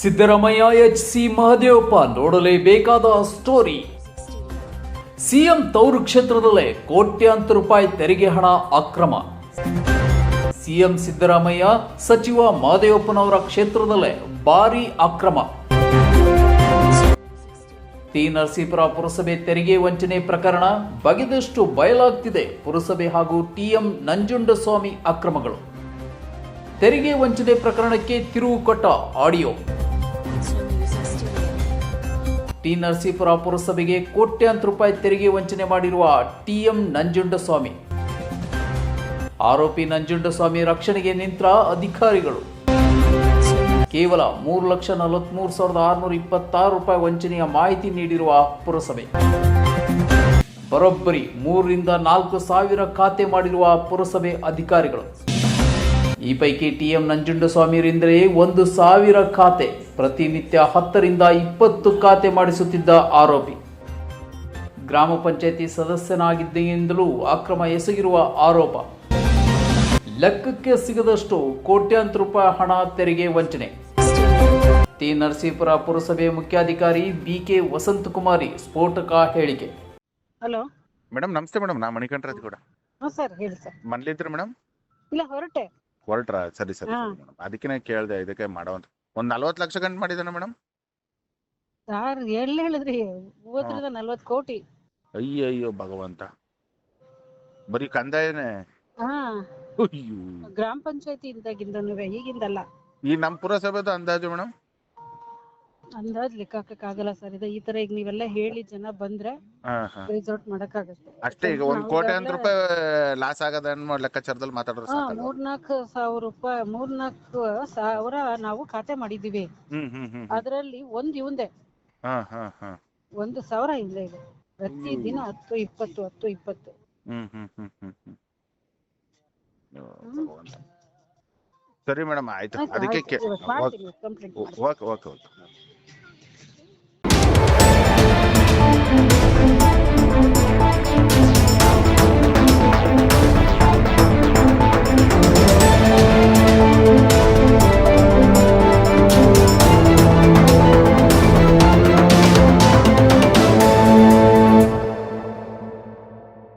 Siddaramaiah, H C Mahadevappa ನೋಡಲೇಬೇಕಾದ story. CM ತೌರು ಕ್ಷೇತ್ರದಲ್ಲೇ ಕೋಟ್ಯಾಂತರ ರೂಪಾಯಿ ತೆರಿಗೆ ಹಣ ಅಕ್ರಮ. ಸಿಎಂ ಸಿದ್ದರಾಮಯ್ಯ, ಸಚಿವ ಮಹದೇವಪ್ಪನವರ ಕ್ಷೇತ್ರದಲ್ಲೇ ಭಾರಿ ಅಕ್ರಮ. ಟಿ ನರಸೀಪುರ ಪುರಸಭೆ ತೆರಿಗೆ ವಂಚನೆ ಪ್ರಕರಣ ಬಗೆದಷ್ಟು ಬಯಲಾಗ್ತಿದೆ. ಪುರಸಭೆ ಹಾಗೂ ಟಿಎಂ ನಂಜುಂಡಸ್ವಾಮಿ ಅಕ್ರಮಗಳು. ತೆರಿಗೆ ವಂಚನೆ ಪ್ರಕರಣಕ್ಕೆ ತಿರುವು ಕೊಟ್ಟ ಆಡಿಯೋ. ಟಿ ನರಸೀಪುರ ಪುರಸಭೆಗೆ ಕೋಟ್ಯಾಂತರ ರೂಪಾಯಿ ತೆರಿಗೆ ವಂಚನೆ ಮಾಡಿರುವ ಟಿಎಂ ನಂಜುಂಡಸ್ವಾಮಿ. ಆರೋಪಿ ನಂಜುಂಡಸ್ವಾಮಿ ರಕ್ಷಣೆಗೆ ನಿಂತ ಅಧಿಕಾರಿಗಳು. ಕೇವಲ ಮೂರು ಲಕ್ಷ ನಲವತ್ಮೂರು ಸಾವಿರದ ಆರುನೂರ ಇಪ್ಪತ್ತಾರು ರೂಪಾಯಿ ವಂಚನೆಯ ಮಾಹಿತಿ ನೀಡಿರುವ ಪುರಸಭೆ. ಬರೋಬ್ಬರಿ ಮೂರರಿಂದ ನಾಲ್ಕು ಸಾವಿರ ಖಾತೆ ಮಾಡಿರುವ ಪುರಸಭೆ ಅಧಿಕಾರಿಗಳು. ಈ ಪೈಕಿ ಟಿ ಟಿಎಂ ನಂಜುಂಡಸ್ವಾಮಿಯವರಿಂದಲೇ ಒಂದು ಸಾವಿರ ಖಾತೆ ಪ್ರತಿನಿತ್ಯ ಹತ್ತರಿಂದ ಇಪ್ಪತ್ತು ಖಾತೆ ಮಾಡಿಸುತ್ತಿದ್ದ ಆರೋಪಿ. ಗ್ರಾಮ ಪಂಚಾಯಿತಿ ಸದಸ್ಯನಾಗಿದ್ದೆಯಿಂದಲೂ ಅಕ್ರಮ ಎಸಗಿರುವ ಆರೋಪ. ಲೆಕ್ಕಕ್ಕೆ ಸಿಗದಷ್ಟು ಕೋಟ್ಯಾಂತರ ರೂಪಾಯಿ ಹಣ ತೆರಿಗೆ ವಂಚನೆ. ಟಿ ನರಸೀಪುರ ಪುರಸಭೆ ಮುಖ್ಯಾಧಿಕಾರಿ ಬಿಕೆ ವಸಂತಕುಮಾರಿ ಸ್ಫೋಟಕ ಹೇಳಿಕೆ. ಹಲೋ. ಮೇಡಮ್ ನಮಸ್ತೆ ಮೇಡಮ್ ನಾ ಮಣಿಕಂಠರಾಜ್ ಕೂಡ ಹಾ ಸರ್ ಹೇಳಿ ಸರ್. ಮನ್ಲಿದ್ರಿ ಮೇಡಮ್ ಇಲ್ಲ ಹೊರಟೆ. ಹೊರಟ್ರ? ಸರಿ ಸರಿ ಹಾ. ಮೇಡಮ್ ಅದಕ್ಕೆ ಕೇಳಿದೆ ಇದಕ್ಕೆ ಮಾಡೋವಂತ ಒಂದ್ ನಲ್ವತ್ತು ಲಕ್ಷ ಗಂಟು ಮಾಡಿದಾನೆ ಮೇಡಮ್ ಯಾರು ಎಲ್ಲಿ ಹೇಳಿದ್ರಿ? ಮೂವತ್ತರಿಂದ ನಲ್ವತ್ ಕೋಟಿ. ಅಯ್ಯೋ ಅಯ್ಯೋ ಭಗವಂತ. ಬರೀ ಕಂದಾಯನೇ? ಹಾ. ಅಯ್ಯೋ. ಗ್ರಾಮ ಪಂಚಾಯತಿ ಇಂದಾಗಿಂದನು ಈಗಿಂದಲ್ಲ ಈ ನಮ್ ಪುರಸಭೆದು ಅಂದಾಜು ಮೇಡಮ್ ಅಂದಾಜ್ ಲೆಕ್ಕ ಆಗಲ್ಲ ಸರ್. ಇದು ಈ ತರ ಈಗ ನೀವೆಲ್ಲ ಹೇಳಿ ಜನ ಬಂದ್ರೆ ಹಾ ಹಾ. ಆಗತ್ತೆ ಮಾಡಕ್ಕಾಗತ್ತೆ. ಅಷ್ಟೇ ಈಗ ಒಂದ್ ನಾವು ಕೋಟಿ ಅಂತ ರೂಪಾಯಿ ಲಾಸ್ ಆಗದ ಅನ್ನೋ ಲೆಕ್ಕಾಚಾರದಲ್ಲಿ ಮಾತಾಡ್ರೆ ಹಾ ಸಾಕಲ್ಲ ಮೂರ್ನಾಲ್ಕು ಸಾವಿರ ರೂಪಾಯಿ ಮೂರ್ನಾಲ್ಕು ಸಾವಿರ ನಾವು ಖಾತೆ ಮಾಡಿದೀವಿ. ಹ್ಮ್ ಹ್ಮ್ ಹ್ಮ್ ಹ್ಮ್. ಅದ್ರಲ್ಲಿ ಒಂದ್ ಇವಂದೆ. ಹಾ ಹಾ ಹಾ. ಒಂದು ಸಾವಿರ ಹಿಂದೆ ಇದೆ. ಪ್ರತಿ ದಿನ ಹತ್ತು ಇಪ್ಪತ್ತು ಹತ್ತು ಇಪ್ಪತ್ತು. ಹ್ಮ್ ಹ್ಮ್ ಹ್ಮ್ ಹ್ಮ್ ಹ್ಮ್. ಅಯ್ಯೋ, ಭಗವಂತ. ಸರಿ ಮೇಡಮ್ ಆಯ್ತು. ಆಯ್ತು, ಅದಕ್ಕೆ ಆಯ್ತು. ಇವತ್ತು ಮಾಡ್ತೀನಿ ಕಂಪ್ಲೇಂಟ್ ಓಕೆ ಓಕೆ ಓಕೆ.